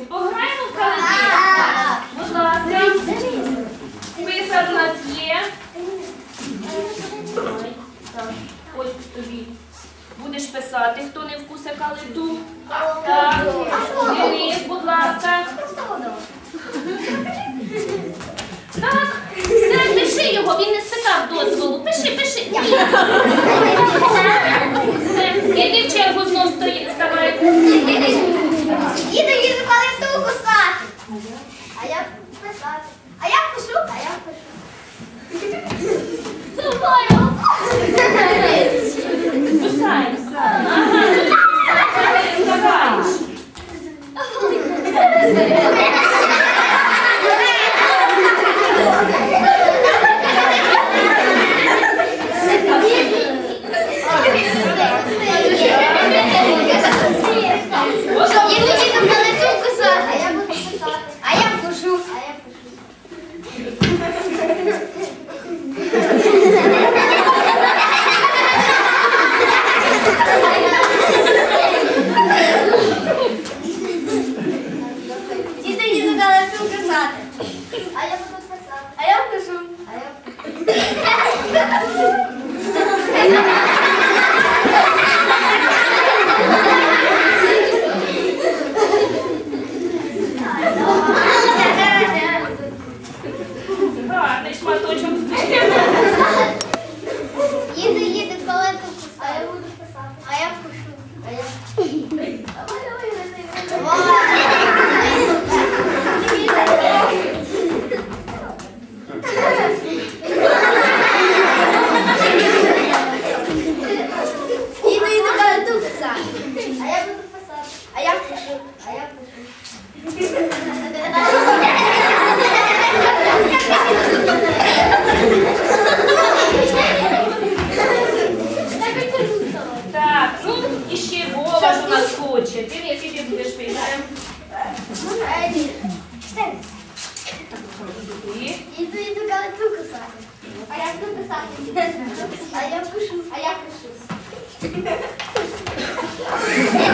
уроці пограємо в календар? Будь ласка. Писар у нас є. Так, ось тобі. Будеш писати, хто не вкусе калиту. Так. Денис, будь ласка. Так, все, пиши його, він не спитав дозволу. Пиши, пиши. Ні. Все, іди в чергу знов Я писати. А я пишу, а я пишу. Кусай. Ага, ти sugar zaten. Ayağımı tutmasın. Ayağımı tutmasın. Ayağımı. писати. А я буду писати. А я пишу. А я пишу. Так, ну і ще Вова ж у нас хоче. Ти який ти будеш писати? Ти? Іду, іду калиту кусати. А я буду писати. А я пишу. А я пишу. Yeah.